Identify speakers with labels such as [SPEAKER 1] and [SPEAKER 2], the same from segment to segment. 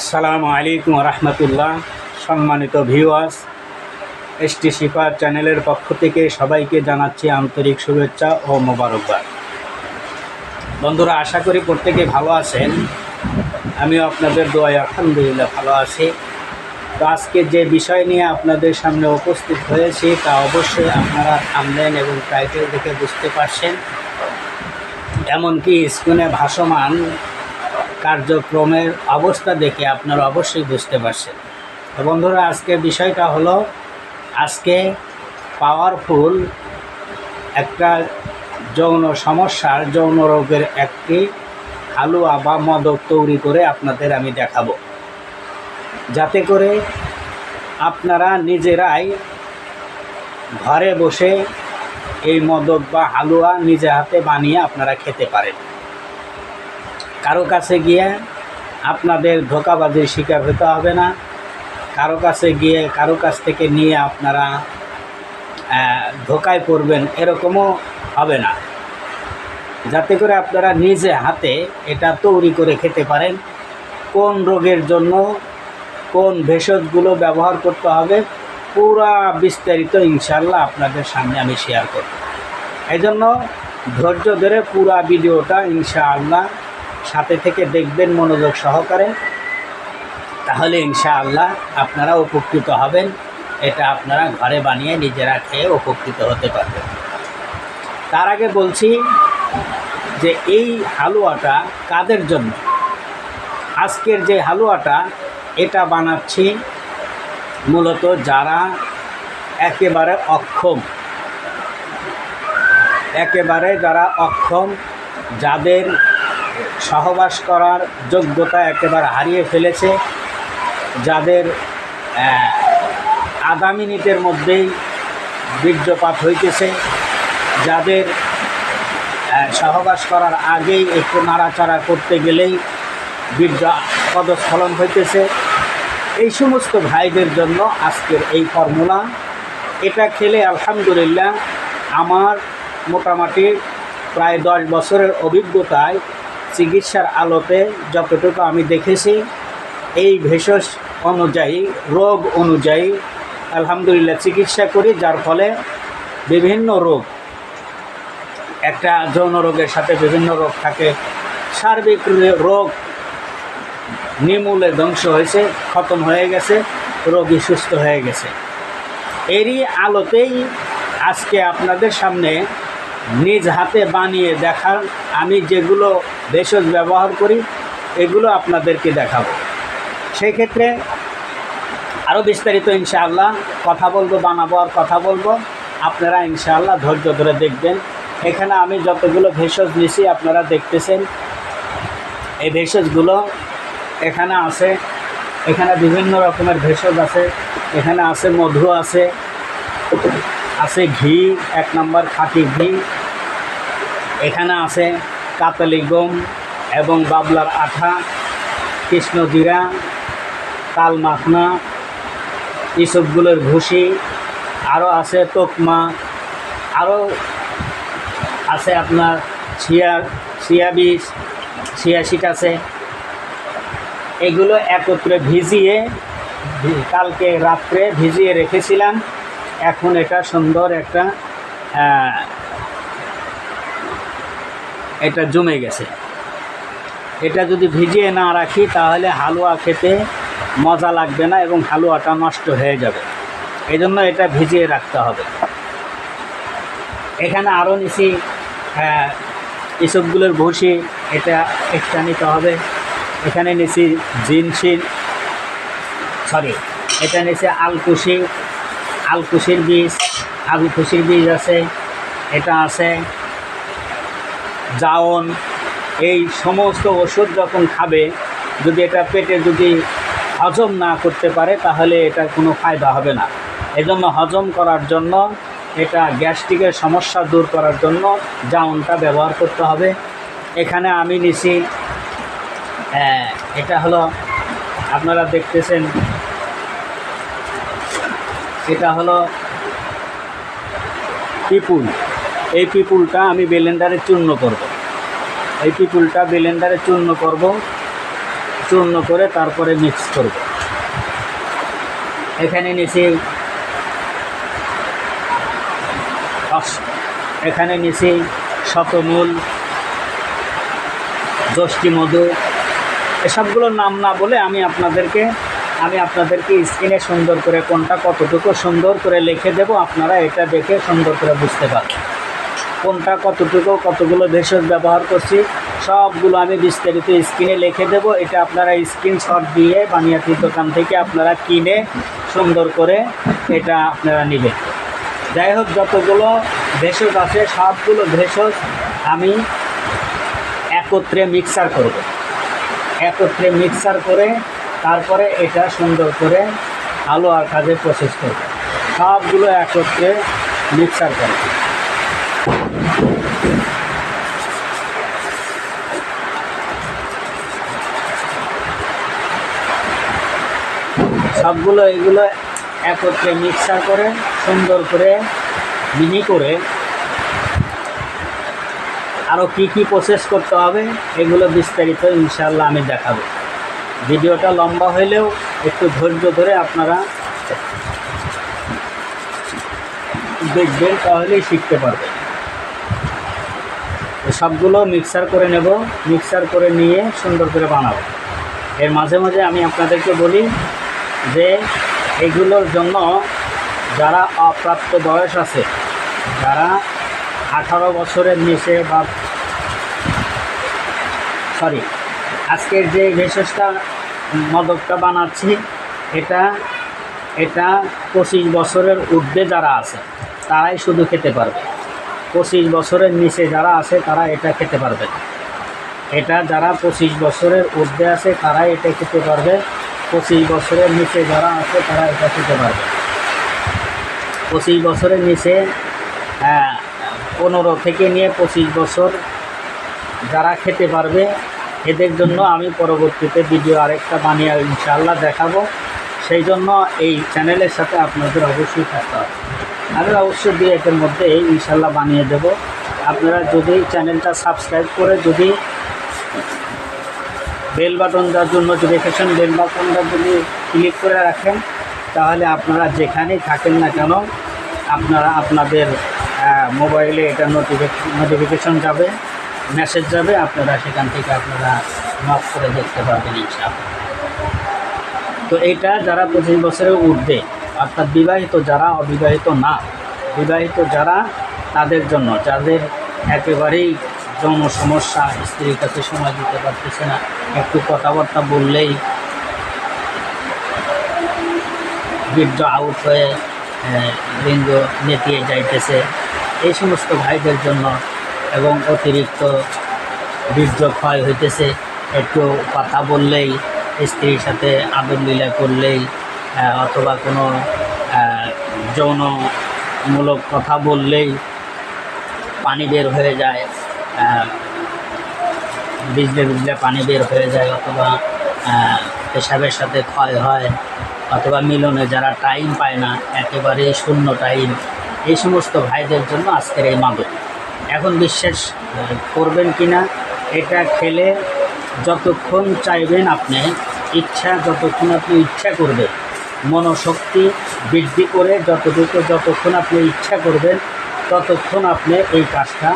[SPEAKER 1] আসসালামু আলাইকুম রহমতুল্লাহ। সম্মানিত ভিউয়ার্স, এসটি শিফার চ্যানেলের পক্ষ থেকে সবাইকে জানাচ্ছি আন্তরিক শুভেচ্ছা ও মোবারকবাদ। বন্ধুরা, আশা করি প্রত্যেকে ভালো আছেন। আমিও আপনাদের দোয়ায় আলহামদুলিল্লাহ ভালো আছি। তো আজকে যে বিষয় নিয়ে আপনাদের সামনে উপস্থিত হয়েছি, তা অবশ্যই আপনারা থামলেন এবং টাইটেল দেখে বুঝতে পারছেন। এমনকি স্ক্রিনে ভাসমান কার্যক্রমের অবস্থা দেখে আপনারা অবশ্যই বুঝতে পারছেন। তো বন্ধুরা, আজকে বিষয়টা হলো, আজকে পাওয়ারফুল একটা যৌন সমস্যার, যৌন রোগের একটি হালুয়া বা মদক তৈরি করে আপনাদের আমি দেখাবো। যাতে করে আপনারা নিজেরাই ঘরে বসে এই মদক বা হালুয়া নিজে হাতে বানিয়ে আপনারা খেতে পারেন। কারও কাছে গিয়ে আপনাদের ধোকাবাজির শিকার হতে হবে না। কারও কাছে গিয়ে, কারও কাছ থেকে নিয়ে আপনারা ধোকায় পড়বেন এরকমও হবে না। যাতে করে আপনারা নিজে হাতে এটা তৈরি করে খেতে পারেন। কোন রোগের জন্য কোন ভেষজগুলো ব্যবহার করতে হবে পুরা বিস্তারিত ইনশাল্লাহ আপনাদের সামনে আমি শেয়ার করব। এই জন্য ধৈর্য ধরে পুরা ভিডিওটা ইনশাআল্লাহ সাথে থেকে দেখবেন মনোযোগ সহকারে। তাহলে ইনশাআল্লাহ আপনারা উপকৃত হবেন। এটা আপনারা ঘরে বানিয়ে নিজেরা খেয়ে উপকৃত হতে পারবেন। তার আগে বলছি যে এই হালুয়াটা কাদের জন্য? আজকের যে হালুয়াটা, এটা বানাচ্ছি মূলত যারা একেবারে অক্ষম। একেবারে যারা অক্ষম, যাদের সহবাস করার যোগ্যতা একেবারে হারিয়ে ফেলেছে, যাদের আধা মিনিটের মধ্যেই বীর্যপাত হইতেছে, যাদের সহবাস করার আগেই একটু নাড়াচাড়া করতে গেলেই বীর্য পদস্খলন হইতেছে। এই সমস্ত ভাইদের জন্য আজকের এই ফর্মুলা। এটা খেলে আলহামদুলিল্লাহ আমার মোটামুটি প্রায় দশ বছরের অভিজ্ঞতায় চিকিৎসার আলোতে যতটুকু আমি দেখেছি, এই ভেষজ অনুযায়ী, রোগ অনুযায়ী আলহামদুলিল্লাহ চিকিৎসা করি, যার ফলে বিভিন্ন রোগ, একটা যৌন রোগের সাথে বিভিন্ন রোগ থাকে। সার্বিক রোগ নিমূলে ধ্বংস হয়েছে, খতম হয়ে গেছে, রোগী সুস্থ হয়ে গেছে। এরই আলোতেই আজকে আপনাদের সামনে নিজ হাতে বানিয়ে দেখার আমি যেগুলো ভেষজ ব্যবহার করি, এগুলো আপনাদেরকে দেখাবো। সেই ক্ষেত্রে আরও বিস্তারিত ইনশাআল্লাহ কথা বলব, বানাবো আর কথা বলব। আপনারা ইনশাআল্লাহ ধৈর্য ধরে দেখবেন। এখানে আমি যতগুলো ভেষজ নিছি, আপনারা দেখতেছেন। এই ভেষজগুলো এখানে আছে। এখানে বিভিন্ন রকমের ভেষজ আছে। এখানে আছে মধু আছে আছে। ঘি, এক নম্বর খাঁটি ঘি। এখানে আছে কাতালি গম এবং বাবলার আঠা কৃষ্ণজিরা তাল মাখনা এইসবগুলোর ভুসি আরও আছে তোকমা আরও আছে আপনার ছিয়া ছিয়া বীজ ছিয়া শিট আছে। এগুলো একত্রে ভিজিয়ে কালকে রাত্রে ভিজিয়ে রেখেছিলাম। এখন এটা সুন্দর একটা এটা জমে গেছে। এটা যদি ভিজিয়ে না রাখি, তাহলে হালুয়া খেতে মজা লাগবে না এবং হালুয়াটা নষ্ট হয়ে যাবে। এই জন্য এটা ভিজিয়ে রাখতে হবে। এখানে আরও হ্যাঁ এসবগুলোর ভুসি, এটা এক্সট্রা নিতে হবে। এখানে নিছি জিনসির সরি এটা নিচে আলকুশি আলকুশির বীজ আলকুশির বীজ আছে, এটা আছে জাওন এই সমস্ত ওষুধ যখন খাবে, যদি এটা পেটে যদি হজম না করতে পারে, তাহলে এটার কোনো ফায়দা হবে না। এজন্য হজম করার জন্য, এটা গ্যাস্ট্রিকের সমস্যা দূর করার জন্য জাউনটা ব্যবহার করতে হবে। এখানে আমি নিছি এটা হলো, আপনারা দেখতেছেন এটা হলো পিপুল। এই পিপুলটা আমি ব্লেন্ডারে চূর্ণ করব। এই পিপুলটা ব্লেন্ডারে চূর্ণ করব। চূর্ণ করে তারপরে মিক্স করব। এখানে নিচে এখানে নিচে শতমূল যষ্টি মধু। এসবগুলোর নাম না বলে আমি আপনাদেরকে আমি আপনাদেরকে স্ক্রিনে সুন্দর করে কোনটা কতটুকু সুন্দর করে লিখে দেব, আপনারা এটা দেখে সুন্দর করে বুঝতে পারবেন। কোনটা কতটুকু, কতগুলো ভেষজ ব্যবহার করছি, সবগুলো আমি বিস্তারিত স্ক্রিনে লিখে দেব। এটা আপনারা স্ক্রিনশট দিয়ে বানিয়াতির দোকান থেকে আপনারা কিনে সুন্দর করে এটা আপনারা নেবেন। যাই হোক, যতগুলো ভেষজ আছে, সবগুলো ভেষজ আমি একত্রে মিক্সার করব। একত্রে মিক্সার করে তারপরে এটা সুন্দর করে আলো আর কাজে প্রসেস করব। সবগুলো একত্রে মিক্সার করব সবগুলো এগুলো একত্রে মিক্সার করে সুন্দর করে মিহি করে আরও কী কী প্রসেস করতে হবে, এগুলো বিস্তারিত ইনশাল্লাহ আমি দেখাবো। ভিডিওটা লম্বা হইলেও একটু ধৈর্য ধরে আপনারা দেখবেন, তাহলেই শিখতে পারবেন। সবগুলো মিক্সার করে নেব। মিক্সার করে নিয়ে সুন্দর করে বানাবো। এর মাঝে মাঝে আমি আপনাদেরকে বলি যে এগুলোর জন্য যারা অপ্রাপ্ত বয়স আছে, যারা আঠারো বছরের নিচে বা সরি আজকের যে ভেষজটা মদকটা বানাচ্ছি, এটা এটা পঁচিশ বছরের ঊর্ধ্বে যারা আছে, তারাই শুধু খেতে পারবে। পঁচিশ বছরের নিচে যারা আছে, তারা এটা খেতে পারবে এটা যারা পঁচিশ বছরের ঊর্ধ্বে আছে, তারাই এটা খেতে পারবে। পঁচিশ বছরের নিচে যারা আছে, তারা এটা খেতে পারবে পঁচিশ বছরের নিচে পনেরো থেকে নিয়ে পঁচিশ বছর যারা খেতে পারবে এদের জন্য আমি পরবর্তীতে ভিডিও আরেকটা বানিয়ে ইনশাআল্লাহ দেখাবো। সেই জন্য এই চ্যানেলের সাথে আপনাদের অবশ্যই থাকতে হবে। আমি অবশ্যই দুই একের মধ্যে ইনশাল্লাহ বানিয়ে দেব। আপনারা যদি চ্যানেলটা সাবস্ক্রাইব করে যদি বেল বাটনটার জন্য নোটিফিকেশন বেল বাটনটা যদি ক্লিক করে রাখেন, তাহলে আপনারা যেখানেই থাকেন না কেন, আপনারা আপনাদের মোবাইলে এটা নোটিফিকেশন যাবে। মেসেজ যাবে, আপনারা সেখান থেকে আপনারা নক করে দেখতে পারবেন ইনশাআল্লাহ। তো এটা যারা পঁচিশ বছরের উঠবে, অর্থাৎ বিবাহিত যারা, অবিবাহিত না, বিবাহিত যারা, তাদের জন্য, যাদের একেবারেই যৌন সমস্যা, স্ত্রীর কাছে সময় দিতে পারতেছে না, একটু কথাবার্তা বললেই বীর্য আউট হয়ে লিঙ্গ নেতিয়ে যাইতেছে। এই সমস্ত ভাইদের জন্য এবং অতিরিক্ত বীর্য ক্ষয় হইতেছে, একটু কথা বললেই, স্ত্রীর সাথে আদর লীলা করলেই অথবা কোনো যৌনমূলক কথা বললেই পানি বের হয়ে যায় বিজলে বিজলে পানি বের হয়ে যায়, অথবা পেশাবের সাথে ক্ষয় হয়, অথবা মিলনে যারা টাইম পায় না একেবারে শূন্য টাইম এই সমস্ত ভাইদের জন্য আজকের এই মাদক। এখন বিশ্বাস করবেন কি না এটা খেলে যতক্ষণ চাইবেন আপনি, ইচ্ছা যতক্ষণ আপনি ইচ্ছা করবেন, মনোশক্তি বৃদ্ধি করে যতটুকু, যতক্ষণ আপনি ইচ্ছা করবেন, ততক্ষণ আপনি এই কাজটা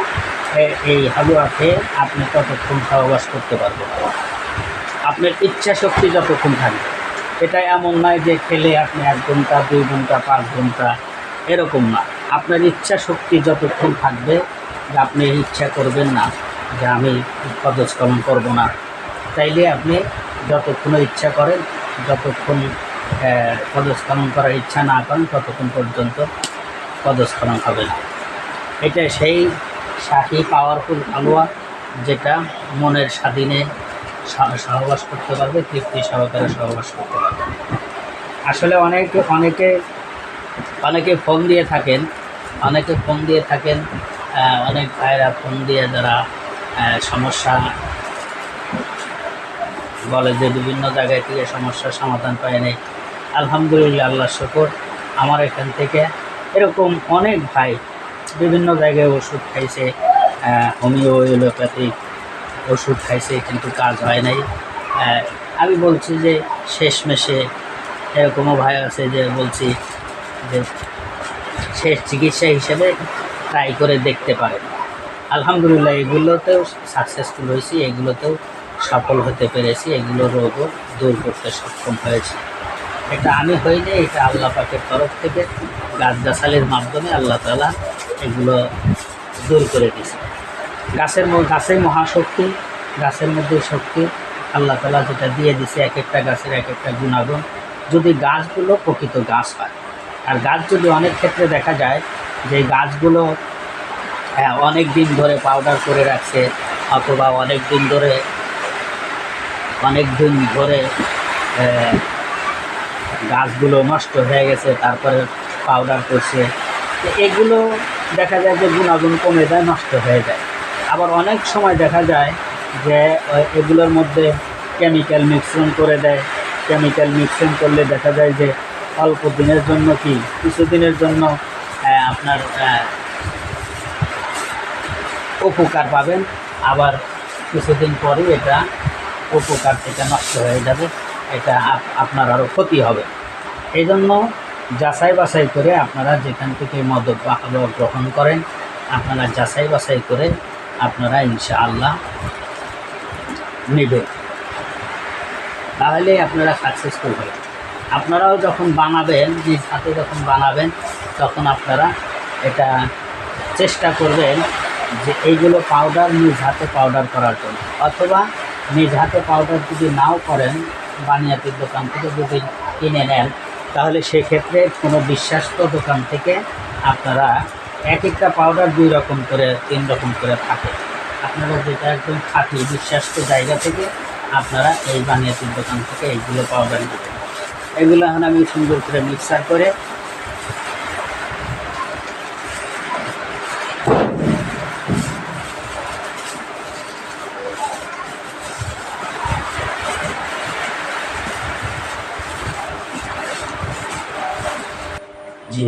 [SPEAKER 1] এই হালুয়া খেয়ে আপনি ততক্ষণ সহবাস করতে পারবেন। আপনার ইচ্ছা শক্তি যতক্ষণ থাকবে, এটা এমন নয় যে খেলে আপনি এক ঘণ্টা, দুই ঘণ্টা, পাঁচ ঘণ্টা, এরকম না। আপনার ইচ্ছা শক্তি যতক্ষণ থাকবে আপনি ইচ্ছা করবেন না যে আমি পদস্খলন করব না। তাইলে আপনি যতক্ষণ ইচ্ছা করেন যতক্ষণ আহ, পদস্খলন করার ইচ্ছা না করেন ততক্ষণ পর্যন্ত পদস্খলন হবে না এটা সেই শাহী পাওয়ারফুল হালুয়া যেটা মনের স্বাধীনে সহবাস করতে পারবে তৃপ্তি সহকারে সহবাস করতে পারবে। আসলে অনেকে অনেকে অনেকে ফোন দিয়ে থাকেন অনেকে ফোন দিয়ে থাকেন অনেক ভাইরা ফোন দিয়ে যারা সমস্যা বলে যে বিভিন্ন জায়গায় থেকে সমস্যার সমাধান পায় নাই আলহামদুলিল্লাহ আল্লাহ শুকর। আমার এখান থেকে এরকম অনেক ভাই বিভিন্ন জায়গায় ওষুধ খাইছে হোমিও এলোপ্যাথিক ওষুধ খাইছে, কিন্তু কাজ হয় নাই। আমি বলছি যে শেষমেশে এরকমও ভাই আছে যে বলছি যে শেষ চিকিৎসা হিসেবে ট্রাই করে দেখতে পারেন। আলহামদুলিল্লাহ, এগুলোতেও সাকসেসফুল হয়েছি, এগুলোতেও সফল হতে পেরেছি, এগুলো রোগও দূর করতে সক্ষম হয়েছি। এটা আমি হইনি এটা আল্লাহ পাকের তরফ থেকে গাছগাছালির মাধ্যমে আল্লাহ তালা এগুলো দূর করে দিয়েছে। গাছের গাছের মহাশক্তি, গাছের মধ্যে শক্তি, আল্লাহ তালা যেটা দিয়ে দিছে এক একটা গাছের এক একটা গুণাগুণ। যদি গাছগুলো প্রকৃত গাছ হয়, আর গাছ যদি অনেক ক্ষেত্রে দেখা যায় যে গাছগুলো হ্যাঁ অনেক দিন ধরে পাউডার করে রাখছে, অথবা অনেক দিন ধরে অনেক দিন ধরে গাছগুলো নষ্ট হয়ে গেছে, তারপরে পাউডার করছে। এগুলো দেখা যায় যে গুণাগুণ কমে যায়, নষ্ট হয়ে যায়। আবার অনেক সময় দেখা যায় যে এগুলোর মধ্যে কেমিক্যাল মিক্সন করে দেয়। কেমিক্যাল মিক্সন করলে দেখা যায় যে অল্প দিনের জন্য কি, কিছুদিনের জন্য আপনার উপকার পাবেন। আবার কিছুদিন পরে এটা উপকার থেকে নষ্ট হয়ে যাবে। এটা আপনার আরও ক্ষতি হবে। এই জন্য যাচাই বাছাই করে আপনারা যেখান থেকে মদত বা গ্রহণ করেন, আপনারা যাচাই বাছাই করে আপনারা ইনশাআল্লাহ নেবেন। তাহলে আপনারা সাকসেসফুল হবেন। আপনারাও যখন বানাবেন নিজ হাতে যখন বানাবেন তখন আপনারা এটা চেষ্টা করবেন যে এইগুলো পাউডার নিজ হাতে পাউডার করার জন্য। অথবা নিজ হাতে পাউডার যদি নাও করেন বানিয়াতির দোকান থেকে যদি কিনে নেন, তাহলে সেক্ষেত্রে কোনো বিশ্বাস্ত দোকান থেকে আপনারা এক একটা পাউডার দুই রকম করে, তিন রকম করে থাকে। আপনারা যেটা একদম খাঁটি, বিশ্বাস্ত জায়গা থেকে আপনারা এই বানিয়াতির দোকান থেকে এইগুলো পাউডার নেবেন। এগুলো এখন আমি সুন্দর করে মিক্সার করে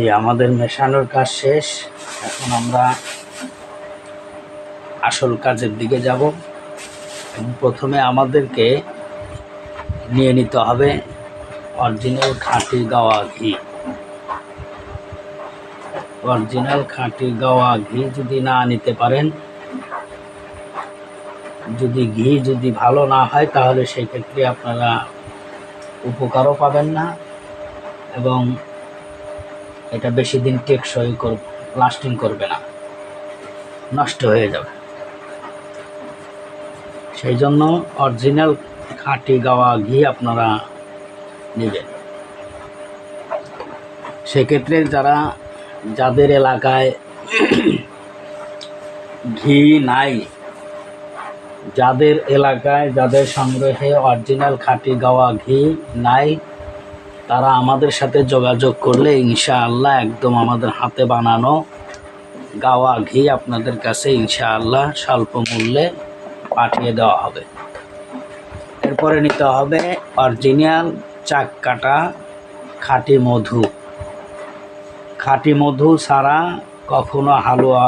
[SPEAKER 1] আমাদের মেশানোর কাজ শেষ। এখন আমরা আসল কাজের দিকে যাব। প্রথমে আমাদেরকে নিয়ে নিতে হবে অরিজিনাল খাঁটি গাওয়া ঘি। অরিজিনাল খাঁটি গাওয়া ঘি যদি না নিতে পারেন, যদি ঘি যদি ভালো না হয়, তাহলে সেই ক্ষেত্রে আপনারা উপকারও পাবেন না। এবং এটা বেশি দিন টেকসই কর লাস্টিং করবে না। নষ্ট হয়ে যাবে। সেই জন্য অরিজিনাল খাঁটি গাওয়া ঘি আপনারা নেবেন। সেক্ষেত্রে যারা, যাদের এলাকায় ঘি নাই, যাদের এলাকায় যাদের সংগ্রহে অরিজিনাল খাঁটি গাওয়া ঘি নাই তারা আমাদের সাথে যোগাযোগ করলে ইনশাআল্লাহ একদম আমাদের হাতে বানানো গাওয়া ঘি আপনাদের কাছে ইনশাআল্লাহ স্বল্প মূল্যে পাঠিয়ে দেওয়া হবে। এরপরে নিতে হবে অরিজিনাল চাক কাটা খাঁটি মধু। খাঁটি মধু ছাড়া কখনো হালুয়া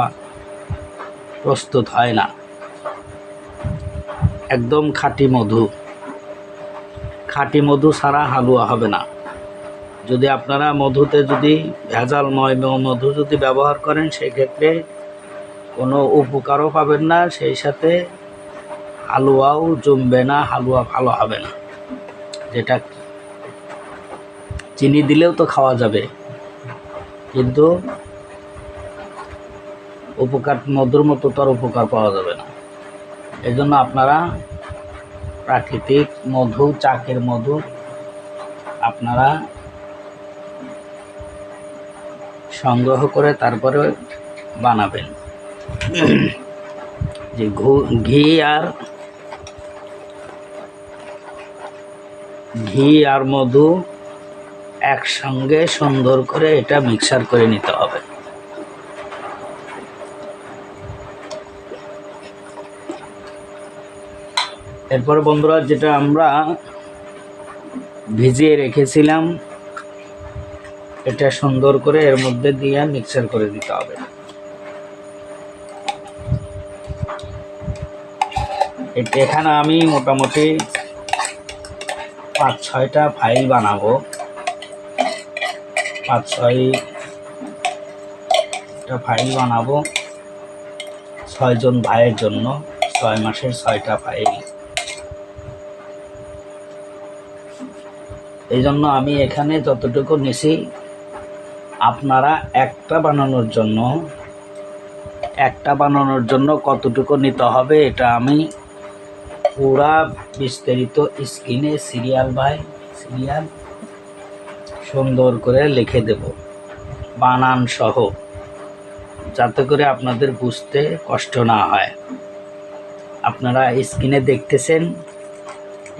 [SPEAKER 1] প্রস্তুত হয় না। একদম খাঁটি মধু। খাঁটি মধু ছাড়া হালুয়া হবে না। যদি আপনারা মধুতে যদি ভেজাল ভেজালময় ম- মধু যদি ব্যবহার করেন, সেক্ষেত্রে কোনো উপকারও পাবেন না, সেই সাথে হালুয়াও জমবে না, হালুয়া ভালো হবে না। যেটা চিনি দিলেও তো খাওয়া যাবে। কিন্তু উপকার, মধুর মতো তো আর উপকার পাওয়া যাবে না। এই জন্য আপনারা প্রাকৃতিক মধু, চাকের মধু আপনারা সংগ্রহ করে তারপরে বানাবেন। যে ঘি আর ঘি আর মধু একসঙ্গে সুন্দর করে এটা মিক্সার করে নিতে হবে। এরপর বন্ধুরা যেটা আমরা ভিজিয়ে রেখেছিলাম এটা সুন্দর করে এর মধ্যে দিয়ে মিক্সার করে দিতে হবে। এখানে আমি মোটামুটি পাঁচ ছয়টা ফাইল বানাবো। পাঁচ ছয়টা ফাইল বানাবো ছয়জন ভাইয়ের জন্য, ছয় মাসের ছয়টা ফাইল। এই জন্য আমি এখানে যতটুকু নিছি আপনারা একটা বানানোর জন্য, একটা বানানোর জন্য কতটুকু নিতে হবে, এটা আমি পুরা বিস্তারিত স্ক্রিনে সিরিয়াল বাই সিরিয়াল সুন্দর করে লিখে দেব। বানান সহ, যাতে করে আপনাদের বুঝতে কষ্ট না হয়। আপনারা স্ক্রিনে দেখতেছেন,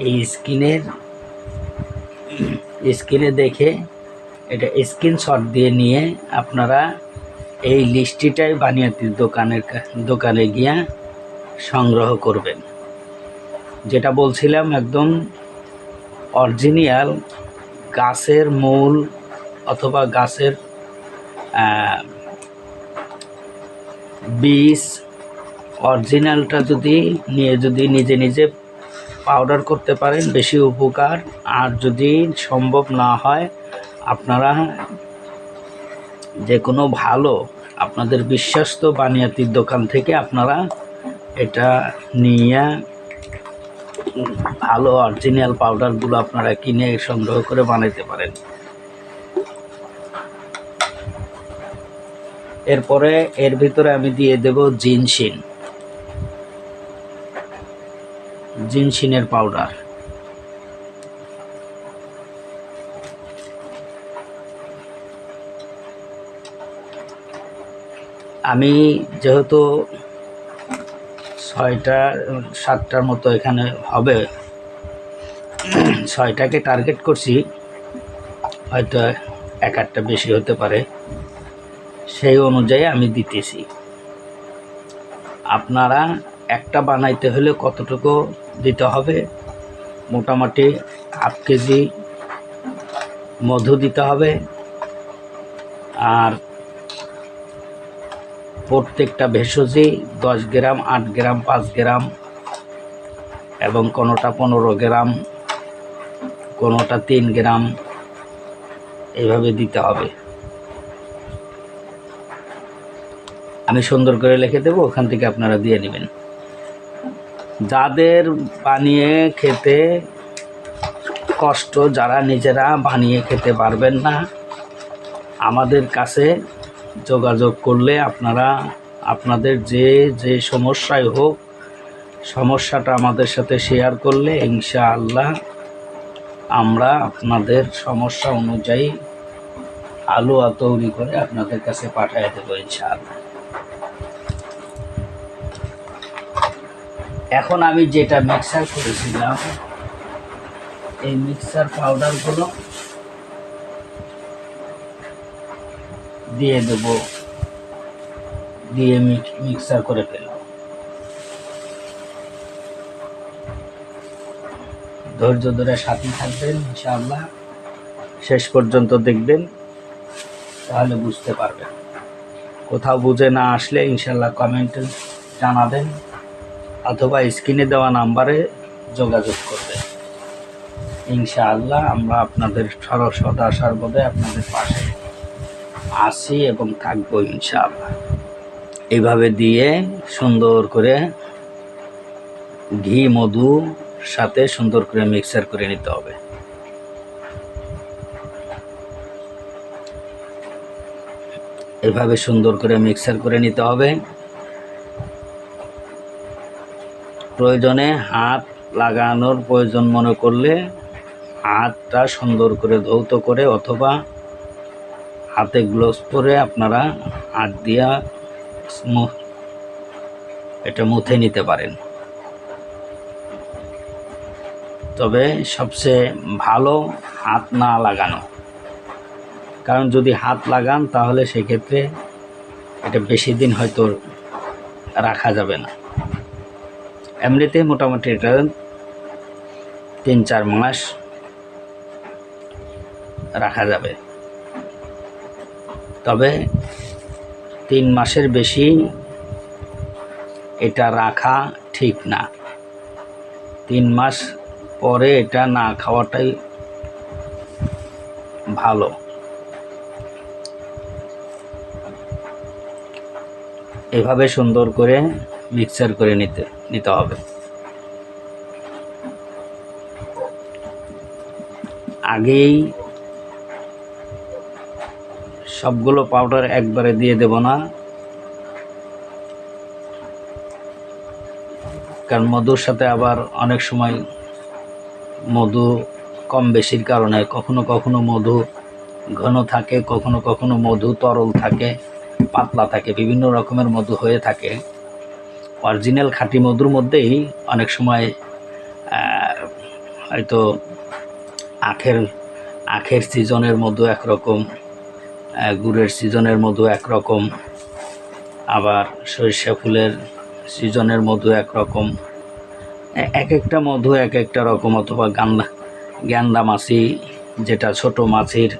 [SPEAKER 1] এই স্ক্রিনের, স্ক্রিনে দেখে এটা স্ক্রিনশট দিয়ে নিয়ে আপনারা এই লিস্টিটাই বানিয়াতির দোকানের দোকানে গিয়া সংগ্রহ করবেন। যেটা বলছিলাম একদম অরিজিনাল গাছের মূল অথবা গাছের বীজ অরিজিনালটা যদি নিয়ে যদি নিজে নিজে পাউডার করতে পারেন, বেশি উপকার। আর যদি সম্ভব না হয় আপনারা যে কোনো ভালো আপনাদের বিশ্বস্ত বানিয়াতির দোকান থেকে আপনারা এটা নিয়ে ভালো অরিজিনাল পাউডারগুলো আপনারা কিনে সংগ্রহ করে বানাইতে পারেন। এরপরে এর ভিতরে আমি দিয়ে দেব জিনসিন। জিনসিনের পাউডার আমি যেহেতু ছয়টা, সাতটার মতো এখানে হবে, ছয়টাকে টার্গেট করছি, হয়তো এক আটটা বেশি হতে পারে, সেই অনুযায়ী আমি দিতেছি। আপনারা একটা বানাইতে হলে কতটুকু দিতে হবে? মোটামুটি হাফ কেজি মধু দিতে হবে, আর প্রত্যেকটা ভেষজই দশ গ্রাম, আট গ্রাম, পাঁচ গ্রাম এবং কোনোটা পনেরো গ্রাম, কোনোটা তিন গ্রাম এইভাবে দিতে হবে। আমি সুন্দর করে লিখে দেবো, ওখান থেকে আপনারা দিয়ে নেবেন। যাদের বানিয়ে খেতে কষ্ট, যারা নিজেরা বানিয়ে খেতে পারবেন না, আমাদের কাছে যোগাযোগ করলে আপনারা, আপনাদের যে যে সমস্যায় হোক, সমস্যাটা আমাদের সাথে শেয়ার করলে ইনশাআল্লাহ আমরা আপনাদের সমস্যা অনুযায়ী আলুয়া তৈরি করে আপনাদের কাছে পাঠিয়ে দেবো ইনশাআল্লাহ। এখন আমি যেটা মিক্সার করেছিলাম, এই মিক্সার পাউডারগুলো দিয়ে দেব। দিয়ে মিক্সার করে ফেলব ধৈর্য ধরে সাথে থাকবেন, ইনশাআল্লাহ। শেষ পর্যন্ত দেখবেন, তাহলে বুঝতে পারবেন। কোথাও বুঝে না আসলে ইনশাল্লাহ কমেন্টে জানাবেন, অথবা স্ক্রিনে দেওয়া নাম্বারে যোগাযোগ করবেন। ইনশাআল্লাহ আমরা আপনাদের সর, সদা সর্বদাই আপনাদের পাশে আসি এবং থাকব ইনশাআল্লাহ। এইভাবে দিয়ে সুন্দর করে ঘি, মধু সাথে সুন্দর করে মিক্সার করে নিতে হবে। এভাবে সুন্দর করে মিক্সার করে নিতে হবে। প্রয়োজনে হাত লাগানোর প্রয়োজন মনে করলে হাতটা সুন্দর করে ধৌত করে অথবা হাতে গ্লোভস পরে আপনারা হাত দিয়া এটা মুথে নিতে পারেন। তবে সবচেয়ে ভালো হাত না লাগানো। কারণ যদি হাত লাগান তাহলে সেক্ষেত্রে এটা বেশি দিন হয়তো রাখা যাবে না। এমনিতে মোটামুটি এটা তিন চার মাস রাখা যাবে। তবে তিন মাসের বেশি এটা রাখা ঠিক না। তিন মাস পরে এটা না খাওয়াটাই ভালো। এভাবে সুন্দর করে মিক্সার করে নিতে নিতে হবে। আগেই সবগুলো পাউডার একবারে দিয়ে দেব না। কারণ মধুর সাথে আবার অনেক সময় মধু কম বেশির কারণে কখনো কখনো মধু ঘন থাকে, কখনো কখনো মধু তরল থাকে, পাতলা থাকে, বিভিন্ন রকমের মধু হয়ে থাকে। অরিজিনাল খাঁটি মধুর মধ্যেই অনেক সময় হয়তো আখের আখের সিজনের মধু একরকম গুড়ের সিজনের মধু একরকম, আবার সরিষা ফুলের সিজনের মধু একরকম। এক একটা মধু এক একটা রকম, অথবা গান্দা গ্যান্দা মাছি, যেটা ছোট মাছির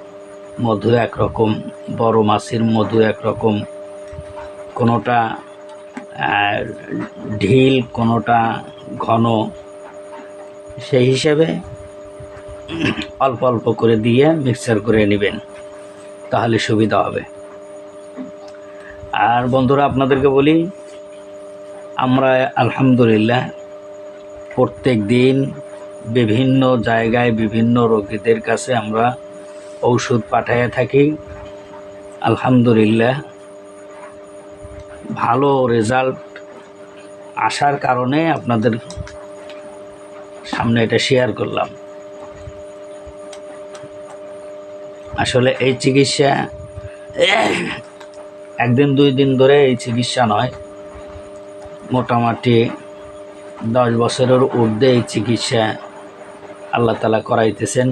[SPEAKER 1] মধু একরকম, বড় মাছির মধু একরকম। কোনোটা ঢিল, কোনোটা ঘন। সেই হিসেবে অল্প অল্প করে দিয়ে মিক্সার করে নেবেন। তাহলে সুবিধা হবে। আর বন্ধুরা, আপনাদেরকে বলি, আমরা আলহামদুলিল্লাহ প্রত্যেক দিন বিভিন্ন জায়গায় বিভিন্ন রোগীদের কাছে আমরা ঔষধ পাঠাইয়া থাকি। আলহামদুলিল্লাহ ভালো রেজাল্ট আসার কারণে আপনাদের সামনে এটা শেয়ার করলাম। আসলে এই চিকিৎসা, একদিন দুই দিন ধরে এই চিকিৎসা নয়। মোটামুটি দশ বছরের ঊর্ধ্বে এই চিকিৎসা আল্লাহ তালা করাইতেছেন।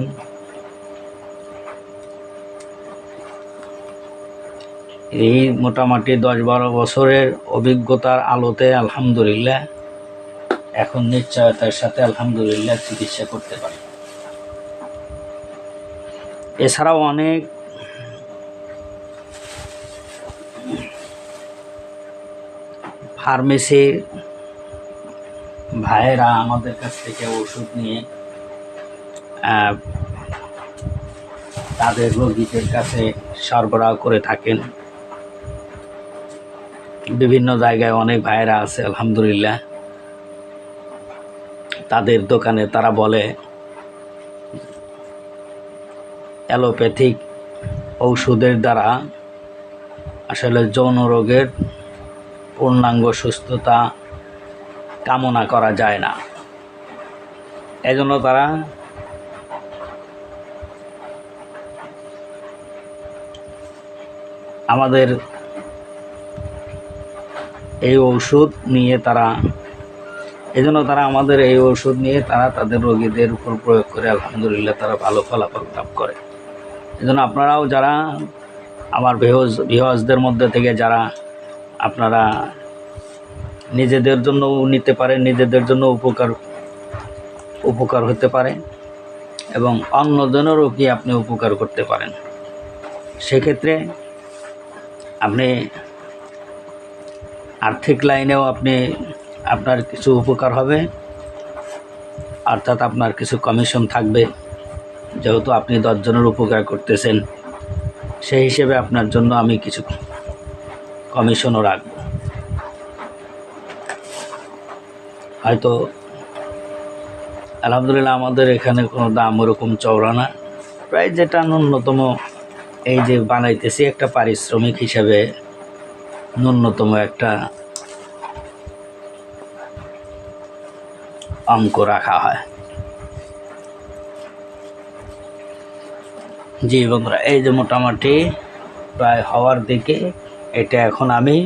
[SPEAKER 1] এই মোটামুটি দশ বারো বছরের অভিজ্ঞতার আলোতে আলহামদুলিল্লাহ, এখন নিশ্চয়তার সাথে আলহামদুলিল্লাহ চিকিৎসা করতে পারি। এছাড়াও অনেক ফার্মেসির ভাইয়েরা আমাদের কাছ থেকে ওষুধ নিয়ে তাদের রোগীদের কাছে সরবরাহ করে থাকেন। বিভিন্ন জায়গায় অনেক ভাইয়েরা আছে, আলহামদুলিল্লাহ। তাদের দোকানে তারা বলে অ্যালোপ্যাথিক ঔষধের দ্বারা আসলে যৌন রোগের পূর্ণাঙ্গ সুস্থতা কামনা করা যায় না। এজন্য তারা আমাদের এই ঔষধ নিয়ে তারা, এজন্য তারা আমাদের এই ওষুধ নিয়ে তারা তাদের রোগীদের উপর প্রয়োগ করে, আলহামদুলিল্লাহ, তারা ভালো ফলাফল লাভ করে। এজন্য আপনারাও যারা আমার ভিহজ ভিহজদের মধ্যে থেকে যারা আপনারা নিজেদের জন্য নিতে পারেন, নিজেদের জন্য উপকার উপকার হতে পারে এবং অন্যজনেরও কি আপনি উপকার করতে পারেন। সেক্ষেত্রে আপনি আর্থিক লাইনেও আপনি, আপনার কিছু উপকার হবে, অর্থাৎ আপনার কিছু কমিশন থাকবে। যেহেতু আপনি দশজনের উপকার করতেছেন, সেই হিসেবে আপনার জন্য আমি কিছু কমিশনও রাখব। হয়তো, আলহামদুলিল্লাহ আমাদের এখানে কোনো দাম ওরকম চওড়া না। প্রায় যেটা ন্যূনতম এই যে বানাইতেছি একটা পারিশ্রমিক হিসাবে ন্যূনতম একটা অঙ্ক রাখা হয়। জি বন্ধুরা, এই যে মোটামুটি প্রায় হওয়ার দিকে, এটা এখন আমি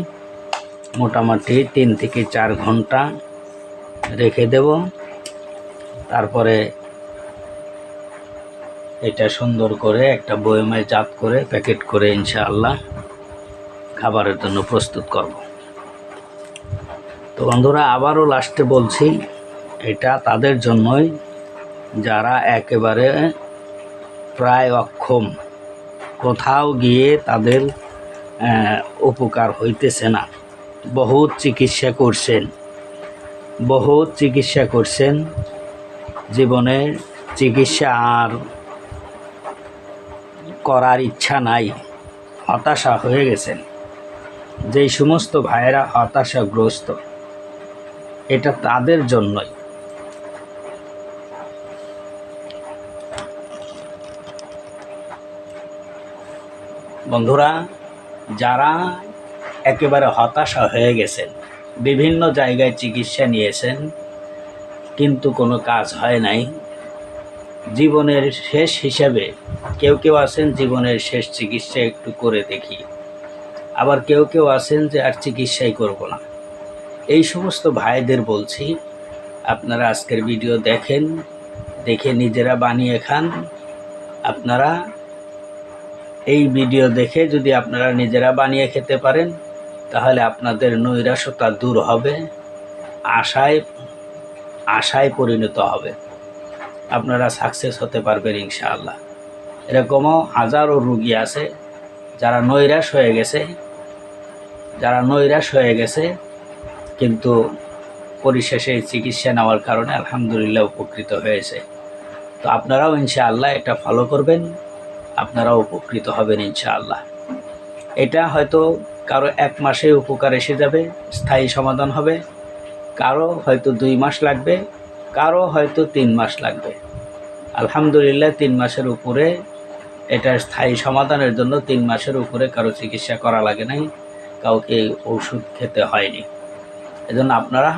[SPEAKER 1] মোটামুটি তিন থেকে চার ঘণ্টা রেখে দেব। তারপরে এটা সুন্দর করে একটা বয়মে চাপ করে প্যাকেট করে ইনশাআল্লাহ খাবারের জন্য প্রস্তুত করব। তো বন্ধুরা, আবারও লাস্টে বলছি, এটা তাদের জন্যই যারা একেবারে প্রায় অক্ষম। কোথাও গিয়ে তাদের উপকার হইতেছে না। বহুত চিকিৎসা করছেন। বহুত চিকিৎসা করছেন। জীবনে চিকিৎসা আর করার ইচ্ছা নাই। হতাশা হয়ে গেছেন। যেই সমস্ত ভাইয়েরা হতাশাগ্রস্ত, এটা তাদের জন্যই। বন্ধুরা, যারা একেবারে হতাশা হয়ে গেছেন, বিভিন্ন জায়গায় চিকিৎসা নিয়েছেন, কিন্তু কোনো কাজ হয় নাই, জীবনের শেষ হিসাবে কেউ কেউ আছেন, জীবনের শেষ চিকিৎসা একটু করে দেখি। আবার কেউ কেউ আছেন যে আর চিকিৎসাই করব না। এই সমস্ত ভাইদের বলছি, আপনারা আজকের ভিডিও দেখেন, দেখে নিজেরা বানিয়ে খান, আপনারা এই ভিডিও দেখে যদি আপনারা নিজেরা বানিয়ে খেতে পারেন, তাহলে আপনাদের নৈরাশতা দূর হবে, আশায় আশায় পরিণত হবে। আপনারা সাকসেস হতে পারবেন ইনশাআল্লাহ। এরকমও হাজারো রুগী আছে, যারা নৈরাশ হয়ে গেছে, যারা নৈরাশ হয়ে গেছে, কিন্তু পরিশেষে চিকিৎসা নেওয়ার কারণে আলহামদুলিল্লাহ উপকৃত হয়েছে। তো আপনারাও ইনশাআল্লাহ এটা ফলো করবেন। আপনারাও উপকৃত হবেন ইনশাআল্লাহ। এটা হয়তো কারও এক মাসে উপকার এসে যাবে, স্থায়ী সমাধান হবে। কারও হয়তো দুই মাস লাগবে, কারও হয়তো তিন মাস লাগবে। আলহামদুলিল্লাহ, তিন মাসের উপরে এটা স্থায়ী সমাধানের জন্য তিন মাসের উপরে কারও চিকিৎসা করা লাগে নাই, কাউকে ওষুধ খেতে হয়নি। এজন্য আপনারা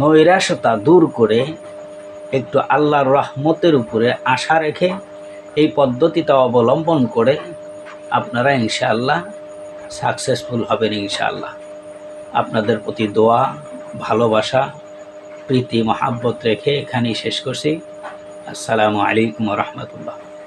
[SPEAKER 1] নৈরাশতা দূর করে একটু আল্লাহর রহমতের উপরে আশা রেখে এই পদ্ধতিটা অবলম্বন করে আপনারা ইনশাআল্লাহ সাকসেসফুল হবেন ইনশাআল্লাহ। আপনাদের প্রতি দোয়া, ভালোবাসা, প্রীতি, মহাব্বত রেখে এখানেই শেষ করছি। আসসালামু আলাইকুম রহমতুল্লাহ।